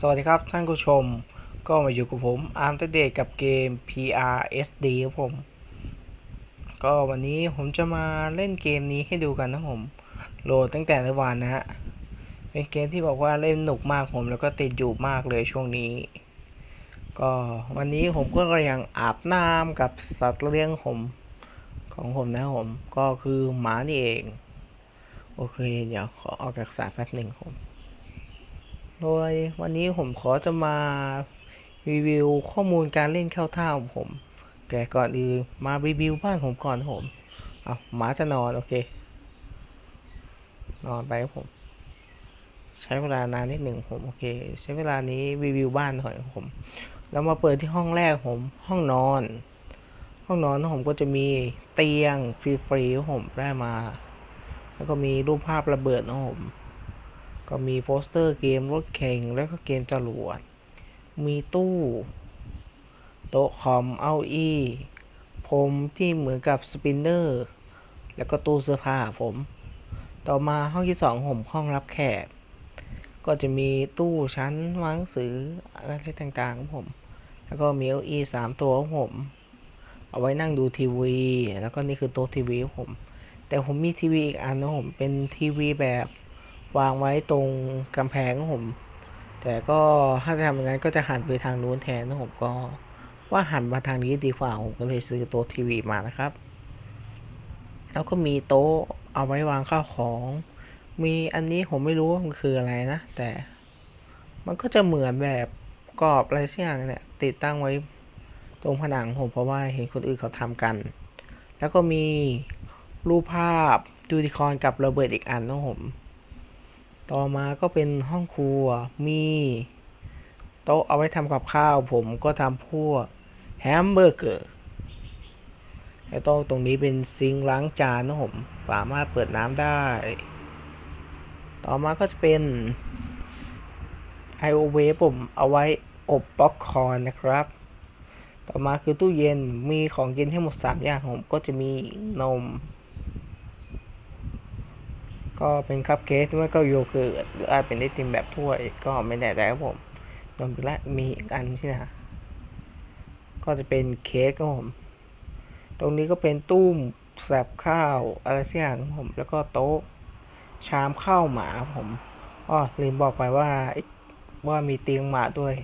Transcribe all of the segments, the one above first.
สวัสดีครับท่านผู้ชมก็มาอยู่กับผมอาร์มเตเดกับเกม PRSD ครับผม ก็วันนี้ผมจะมาเล่นเกมนี้ให้ดูกันนะผม โหลดตั้งแต่เมื่อวานนะฮะ เป็นเกมที่บอกว่าเล่นหนุกมากผม แล้วก็ติดอยู่มากเลยช่วงนี้ ก็วันนี้ผมก็กำลังอาบน้ำกับสัตว์เลี้ยงผมของผมนะผม ก็คือหมานี่เอง โอเค เดี๋ยวขอออกจากสายแป๊บหนึ่งผม โดยวันนี้ผมขอจะมารีวิวข้อมูลการเล่นเข้าท่าของผม แต่ก่อนอื่นมารีวิวบ้านผมก่อนผมเอาหมาจะนอนโอเค นอนไปครับผม ใช้เวลานานนิดหนึ่งผมโอเค ใช้เวลานี้รีวิวบ้านหน่อยผม แล้วมาเปิดที่ห้องแรกผม ห้องนอน ห้องนอนของผมก็จะมีเตียงฟรีๆผมได้มา แล้วก็มีรูปภาพระเบิดนะครับผม ก็มีโปสเตอร์เกมรถแข่งแล้วก็เกมจรวด มีตู้ โต๊ะคอมเอาอี้ผมที่เหมือนกับสปินเนอร์ แล้วก็ตู้เสื้อผ้าผม ต่อมาห้องที่สองผมห้องรับแขก ก็จะมีตู้ชั้นวางหนังสืออะไรต่างๆของผม แล้วก็มีเก้าอี้สามตัวของผม เอาไว้นั่งดูทีวี แล้วก็นี่คือโต๊ะทีวีของผม แต่ผมมีทีวีอีกอันนะผมเป็นทีวีแบบ วางไว้ตรงกำแพงของผม แต่ก็ถ้าจะทำอย่างนั้นก็จะหันไปทางนู้นแทนนะผมก็ว่าหันมาทางนี้ดีกว่าผมก็เลยซื้อโต๊ะทีวีมานะครับ แล้วก็มีโต๊ะเอาไว้วางข้าวของ มีอันนี้ผมไม่รู้ว่ามันคืออะไรนะ แต่มันก็จะเหมือนแบบกรอบอะไรสักอย่างเนี่ยติดตั้งไว้ตรงผนังผมเพราะว่าเห็นคนอื่นเขาทำกัน แล้วก็มีรูปภาพยูนิคอนกับระเบิดอีกอันนะผม ต่อมาก็เป็นห้องครัว มีโต๊ะเอาไว้ทำกับข้าว ผมก็ทำพวกแฮมเบอร์เกอร์แล้วโต๊ะตรงนี้เป็นซิงล้างจานนะผม สามารถเปิดน้ำได้ ต่อมาก็จะเป็นไอโอเวฟผมเอาไว้อบป๊อปคอนนะครับ ต่อมาคือตู้เย็น มีของกินให้หมด 3 อย่างผมก็จะมีนม ก็เป็นคัพเค้กหรือว่าก็โยเกิร์ตหรืออาจเป็นไอติมแบบถ้วยก็ไม่แน่ใจครับผมนมไปละมีอีกอันใช่ไหมฮะก็จะเป็นเค้กครับผม ตรงนี้ก็เป็นตู้มแสบข้าวอะไรสักอย่างครับผม แล้วก็โต๊ะชามข้าวหมาผมอ้อลืมบอกไปว่าว่ามีเตียงหมาด้วย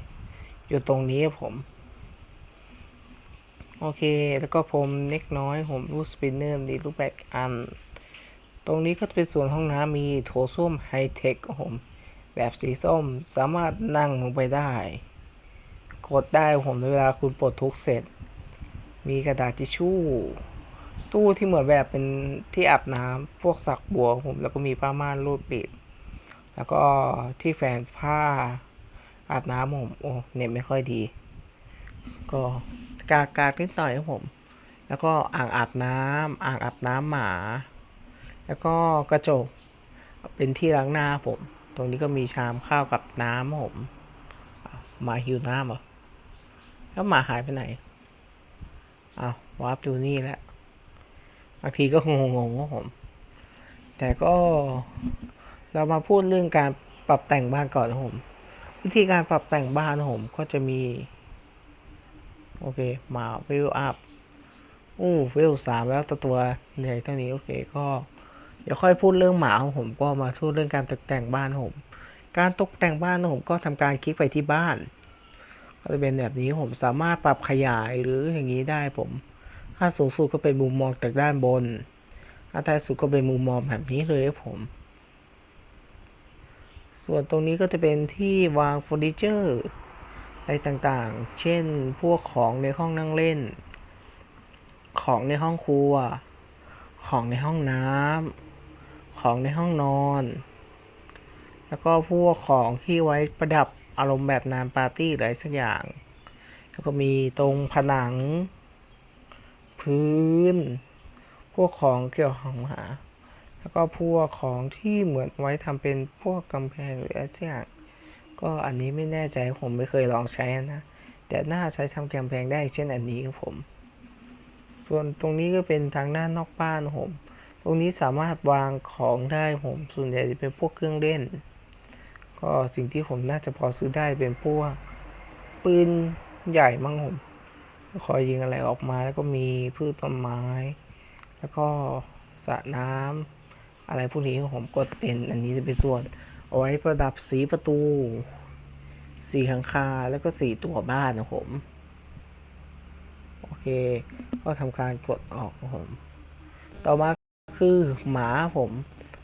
อยู่ตรงนี้ครับผม โอเค แล้วก็ผมเล็กน้อยผมรูปสปินเนอร์ดีรูปแบบอัน ตรงนี้ก็จะเป็นส่วนห้องน้ำมีโถส้วมไฮเทคครับผม แบบสีส้มสามารถนั่งลงไปได้ กดได้ผมในเวลาคุณปลดทุกเสร็จ มีกระดาษทิชชู่ ตู้ที่เหมือนแบบเป็นที่อาบน้ำพวกสักบัวผมแล้วก็มีผ้าม่านรูดปิด แล้วก็ที่แฝนผ้าอาบน้ำผมโอ้เน็ตไม่ค่อยดี ก็กากากนิดหน่อยครับผม แล้วก็อ่างอาบน้ำอ่างอาบน้ำหมา แล้วก็กระจกเป็นที่ล้างหน้าผม ตรงนี้ก็มีชามข้าวกับน้ำผมหมาหิวน้ำเหรอ แล้วหมาหายไปไหนอ้าววาร์ปดูนี่แหละบางทีก็งงๆว่าผม แต่ก็เรามาพูดเรื่องการปรับแต่งบ้านก่อนนะผม วิธีการปรับแต่งบ้านผมก็จะมี โอเค มาวิวอัพอู้วิวสามแล้วตัวตัวใหญ่เท่านี้ โอเคก็ เดี๋ยวค่อยพูดเรื่องหมาของผมก็มาพูดเรื่องการตกแต่งบ้านผม การตกแต่งบ้านผมก็ทำการคลิกไปที่บ้าน ก็จะเป็นแบบนี้ผมสามารถปรับขยายหรืออย่างนี้ได้ผม ถ้าสูงสุดก็เป็นมุมมองจากด้านบนถ้าท้ายสุดก็เป็นมุมมองแบบนี้เลยครับผม ส่วนตรงนี้ก็จะเป็นที่วางเฟอร์นิเจอร์อะไรต่างๆ เช่น พวกของในห้องนั่งเล่น ของในห้องครัว ของในห้องน้ำ ของในห้องนอน แล้วก็พวกของที่ไว้ประดับอารมณ์แบบนานปาร์ตี้หรือะไรสักอย่าง แล้วก็มีตรงผนัง พื้น พวกของเกี่ยวของหา แล้วก็พวกของที่เหมือนไว้ทำเป็นพวกกำแพงหรืออะไรสักอย่าง ก็อันนี้ไม่แน่ใจผมไม่เคยลองใช้นะ แต่น่าใช้ทำกำแพงได้เช่นอันนี้ครับผม ส่วนตรงนี้ก็เป็นทางด้านนอกบ้านผม ตรงนี้สามารถวางของได้ผมส่วนใหญ่จะเป็นพวกเครื่องเล่น ก็สิ่งที่ผมน่าจะพอซื้อได้เป็นพวกปืนใหญ่มั้งผมคอยยิงอะไรออกมาแล้วก็มีพืชต้นไม้ แล้วก็สระน้ำอะไรพวกนี้ผมก็เป็นอันนี้จะเป็นส่วน เอาไว้ประดับสีประตู สีข้างคาแล้วก็สีตัวบ้านนะผมโอเค ก็ทำการกดออกผม ต่อมา คือหมาผม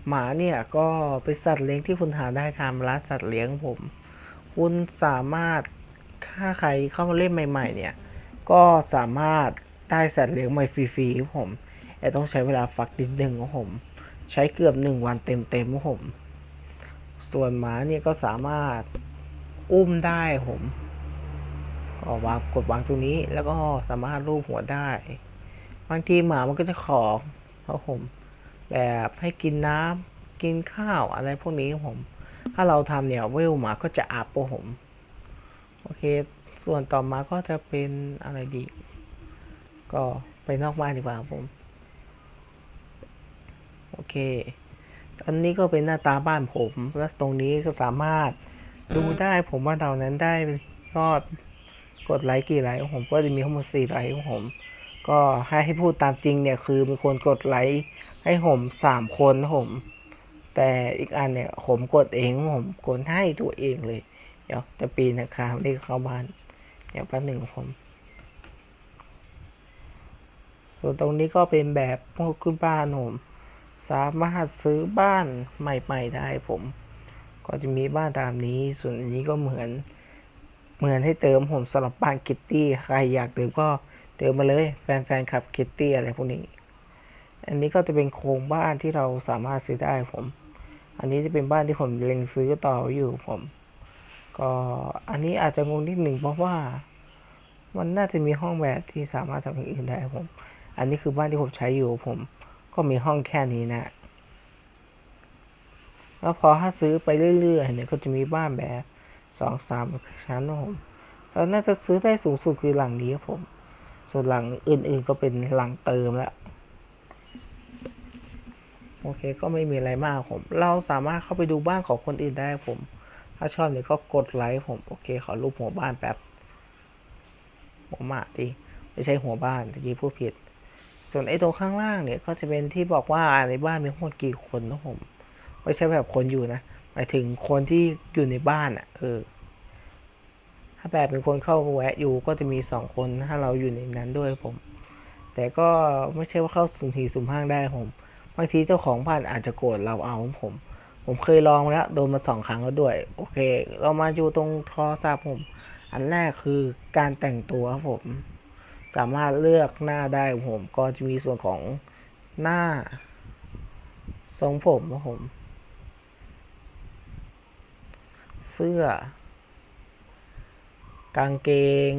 หมาเนี่ยก็เป็นสัตว์เลี้ยงที่คุณหาได้ตามร้านสัตว์เลี้ยงผม คุณสามารถถ้าใครเข้ามาเล่นใหม่ ๆ เนี่ย ก็สามารถได้สัตว์เลี้ยงใหม่ฟรีๆครับผมแต่ต้องใช้เวลาฟักนิดนึงครับผม ใช้เกือบหนึ่งวันเต็มๆครับผม ส่วนหมาเนี่ยก็สามารถอุ้มได้ผมก็วางกดวางตรงนี้แล้วก็สามารถลูบหัวได้ บางทีหมามันก็จะขอครับผม แบบให้กินน้ำกินข้าวอะไรพวกนี้ผม ถ้าเราทำเนี่ยเวลหมาก็จะอัพครับผม โอเค ส่วนต่อมาก็จะเป็นอะไรดี ก็ไปนอกบ้านดีกว่าผม โอเค อันนี้ก็เป็นหน้าตาบ้านผม และตรงนี้ก็สามารถดูได้ผมว่าเรานั้นได้ยอดกดไลค์กี่ไลค์ของผมก็จะมีทั้งหมดสี่ไลค์ของผม ก็ให้ให้พูดตามจริงเนี่ยคือมีคนกดไลค์ ให้ผมสามคนผม แต่อีกอันเนี่ยผมกดเองผมกดให้ตัวเองเลย เดี๋ยวจะปีนนะครับ เรียกเข้าบ้าน เดี๋ยวแป๊บหนึ่งผม ส่วนตรงนี้ก็เป็นแบบพวกขึ้นบ้านผม สามารถซื้อบ้านใหม่ๆได้ผม ก็จะมีบ้านตามนี้ ส่วนอันนี้ก็เหมือน เหมือนให้เติมผมสำหรับบ้านคิตตี้ ใครอยากเติมก็เติมมาเลย แฟนๆขับคิตตี้อะไรพวกนี้ อันนี้ก็จะเป็นโครงบ้านที่เราสามารถซื้อได้ผม อันนี้จะเป็นบ้านที่ผมเล็งซื้อต่ออยู่ผม ก็อันนี้อาจจะงงนิดหนึ่งเพราะว่า มันน่าจะมีห้องแบบที่สามารถทำอย่างอื่นได้ผม อันนี้คือบ้านที่ผมใช้อยู่ผม ก็มีห้องแค่นี้นะ แล้วพอถ้าซื้อไปเรื่อยๆเนี่ยก็จะมีบ้านแบบสองสามชั้นนะผมแล้วน่าจะซื้อได้สูงสุดคือหลังนี้ครับผม ส่วนหลังอื่นๆก็เป็นหลังเติมแล้ว โอเค ก็ไม่มีอะไรมากผม เราสามารถเข้าไปดูบ้านของคนอื่นได้ผม ถ้าชอบเนี่ยก็กดไลค์ผม โอเค ขอรูปหัวบ้านแป๊บหัวหมาดีไม่ใช่หัวบ้านตะกี้พูดผิด ส่วนไอ้ตรงข้างล่างเนี่ย ก็จะเป็นที่บอกว่าในบ้านมีทั้งหมดกี่คนนะผม ไม่ใช่แบบคนอยู่นะหมายถึงคนที่อยู่ในบ้านอะ เออ ถ้าแบบเป็นคนเข้าแวะอยู่ก็จะมีสองคนถ้าเราอยู่ในนั้นด้วยผม แต่ก็ไม่ใช่ว่าเข้าสุ่มทีสุ่มห้างได้ผม บางทีเจ้าของบ้านอาจจะโกรธเราเอาผม ผมเคยลองแล้วโดนมาสองครั้งแล้วด้วย โอเค เรามาอยู่ตรงโทรศัพท์ผม อันแรกคือการแต่งตัวครับผม สามารถเลือกหน้าได้ผม ก็จะมีส่วนของหน้า ทรงผมครับผม เสื้อ กางเกง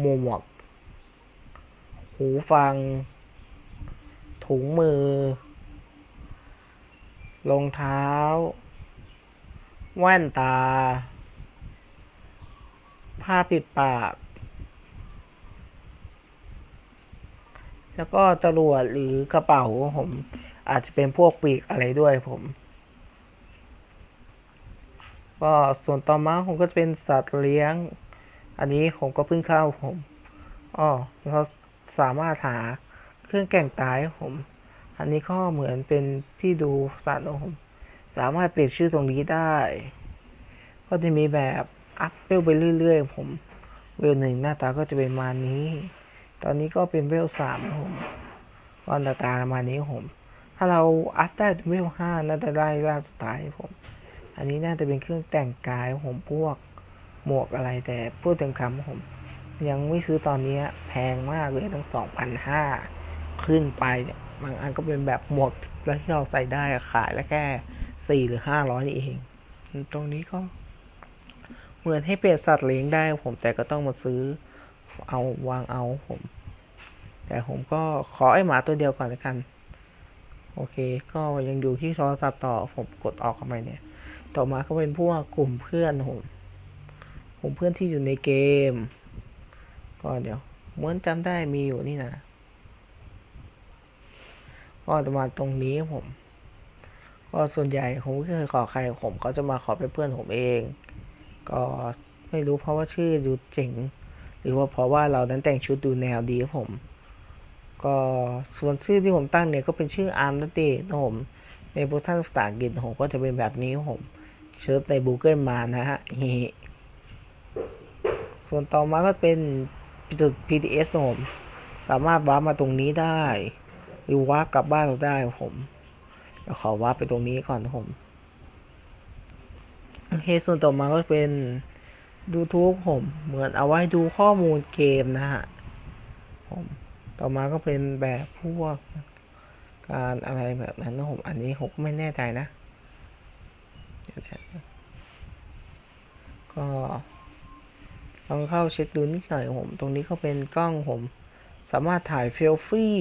หมวกหูฟัง ถุงมือ รองเท้า แว่นตา ผ้าปิดปาก แล้วก็จรวดหรือกระเป๋าผม อาจจะเป็นพวกปีกอะไรด้วยผมก็ส่วนต่อมาผมก็จะเป็นสัตว์เลี้ยง อันนี้ผมก็เพิ่งเข้าผมอ๋อเราสามารถหา เครื่องแต่งกายให้ผม อันนี้ก็เหมือนเป็นที่ดูสัตว์ของผม สามารถเปลี่ยนชื่อตรงนี้ได้ ก็จะมีแบบอัพเวลไปเรื่อยๆ ผม เวลหนึ่งหน้าตาก็จะเป็นมานี้ ตอนนี้ก็เป็นเวลสามผมก็หน้าตาประมาณนี้ผม ถ้าเราอัพได้เวลห้าน่าจะได้ร่าสุดท้ายผม อันนี้น่าจะเป็นเครื่องแต่งกายผมพวกหมวกอะไรแต่พูดถึงคำผม ยังไม่ซื้อตอนนี้แพงมากเลยตั้งสองพันห้า ขึ้นไปเนี่ยบางอันก็เป็นแบบหมวกแล้วที่เราใส่ได้ขายแล้วแค่สี่หรือห้าร้อยนี่เอง ตรงนี้ก็เหมือนให้เปลี่ยนสัตว์เลี้ยงได้ผมแต่ก็ต้องมาซื้อเอาวางเอาผม แต่ผมก็ขอไอ้หมาตัวเดียวก่อนละกัน โอเค ก็ยังอยู่ที่โทรศัพท์ต่อผมกดออกเข้าไปเนี่ย ต่อมาก็เป็นพวกกลุ่มเพื่อนผมกลุ่มเพื่อนที่อยู่ในเกม ก็เดี๋ยวเหมือนจำได้มีอยู่นี่นะ ก็จะมาตรงนี้ผม ก็ส่วนใหญ่ผมไม่เคยขอใครผมเขาจะมาขอเป็นเพื่อนผมเอง ก็ไม่รู้เพราะว่าชื่อดูเจ๋งหรือว่าเพราะว่าเรานั้นแต่งชุดดูแนวดีครับผม ก็ส่วนชื่อที่ผมตั้งเนี่ยก็เป็นชื่ออาร์มนั่นเองนะผมในโปรทันภาษาอังกฤษผมก็จะเป็นแบบนี้ครับผมเชิญใน Google มานะฮะฮิฮิส่วนต่อมาก็เป็นจุด PTS นะผม สามารถวาร์ปมาตรงนี้ได้ หรือวาร์ปกลับบ้านเราได้ครับผมเดี๋ยวขอวาร์ปไปตรงนี้ก่อนนะผมโอเคส่วนต่อมาก็เป็น YouTube ผม เหมือนเอาไว้ดูข้อมูลเกมนะฮะผมต่อมาก็เป็นแบบพวกการอะไรแบบนั้นนะผมอันนี้ผมไม่แน่ใจนะเดี๋ยวนะก็ลองเข้าเช็คดูนิดหน่อยผม ตรงนี้ก็เป็นกล้องผม สามารถถ่ายเฟลฟี่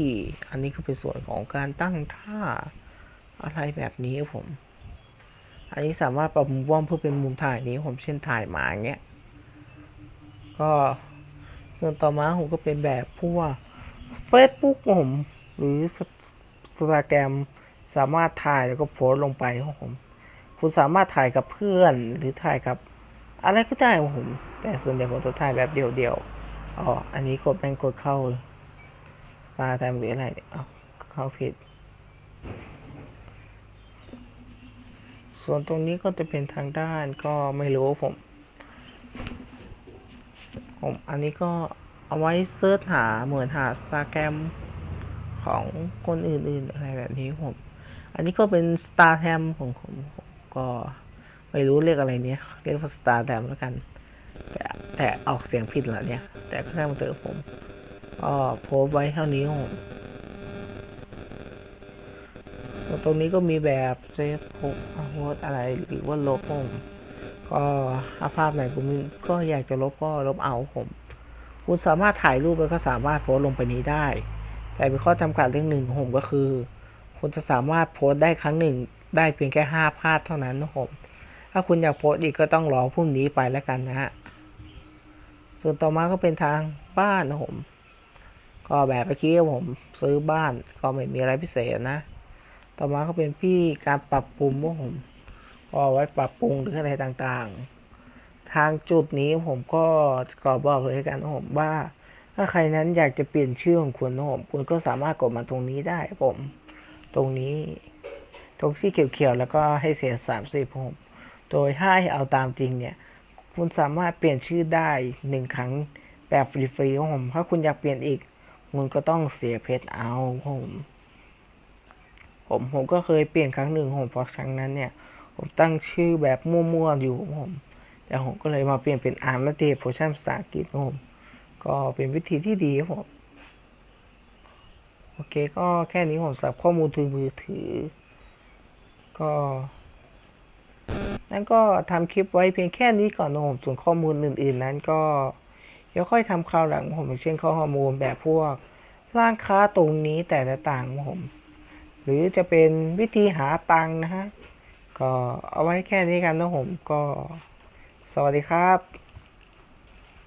อันนี้ก็เป็นส่วนของการตั้งท่าอะไรแบบนี้ครับผม อันนี้สามารถปรับมุมกล้องเพื่อเป็นมุมถ่ายนี้ผมเช่นถ่ายหมาอย่างเงี้ย ก็ส่วนต่อมาผมก็เป็นแบบพวก Facebook ผม หรือสตาแกรมสามารถถ่ายแล้วก็โพสลงไปครับผม คุณสามารถถ่ายกับเพื่อนหรือถ่ายกับ อะไรก็ได้ครับผม แต่ส่วนใหญ่ผมจะถ่ายแบบเดียวๆอ๋อ อันนี้กดแม่งกดเข้าส ตาแทมหรืออะไรเนี่ยอ๋อเข้าผิด ส่วนตรงนี้ก็จะเป็นทางด้านก็ไม่รู้ผม ผมอันนี้ก็เอาไว้เซิร์ชหาเหมือนหาสตาแกรมของคนอื่นๆอะไรแบบนี้ผม อันนี้ก็เป็นสตาร์แทมของผมผมก็ไม่รู้เรียกอะไรเนี้ยเรียกว่าสตาร์แทมแล้วกัน แต่แต่ออกเสียงผิดเหรอเนี่ย แต่ก็ช่างมันเถอะผม ก็โพสไว้เท่านี้ครับผมตรงนี้ก็มีแบบเซฟพกโพสอะไรหรือว่าลบผมก็ถ้าภาพไหนคุณก็อยากจะลบก็ลบเอาผม คุณสามารถถ่ายรูปแล้วก็สามารถโพสลงไปนี้ได้ แต่มีข้อจำกัดเรื่องหนึ่งของผมก็คือ คุณจะสามารถโพสได้ครั้งหนึ่ง ได้เพียงแค่ห้าภาพเท่านั้นนะผมถ้าคุณอยากโพสอีกก็ต้องรอพรุ่งนี้ไปแล้วกันนะฮะส่วนต่อมาก็เป็นทางบ้านนะผม ก็แบบเมื่อกี้ผมซื้อบ้านก็ไม่มีอะไรพิเศษนะ ต่อมาก็เป็นพี่การปรับปรุงว่าผมก็ไว้ปรับปรุงหรืออะไรต่างๆ ทางจุดนี้ผมก็ขอบอกเลยกันนะผมว่า ถ้าใครนั้นอยากจะเปลี่ยนชื่อของคุณนะผมคุณก็สามารถกดมาตรงนี้ได้ผม ตรงนี้ตรงที่เขียวๆแล้วก็ให้เสียสามสิบผม โดยให้เอาตามจริงเนี่ย คุณสามารถเปลี่ยนชื่อได้หนึ่งครั้งแบบฟรีๆของผม ถ้าคุณอยากเปลี่ยนอีก คุณก็ต้องเสียเพชรเอาผม ผมผมก็เคยเปลี่ยนครั้งหนึ่งผมเพราะครั้งนั้นเนี่ย ผมตั้งชื่อแบบมั่วๆอยู่ผมแต่ผมก็เลยมาเปลี่ยนเป็นอาร์มและเดโพชั่นภาษาอังกฤษผมก็เป็นวิธีที่ดีครับผมโอเคก็แค่นี้ผมสับข้อมูลถึงมือถือ ก็นั้นก็ทำคลิปไว้เพียงแค่นี้ก่อนนะผมส่วนข้อมูลอื่น ๆ นั้นก็ ดี๋ยวค่อยทำคราวหลังผมเช่นข้อมูลแบบพวกร้านค้าตรงนี้แต่ละต่างของผม หรือจะเป็นวิธีหาตังค์นะฮะ ก็เอาไว้แค่นี้กันนะผมก็สวัสดีครับ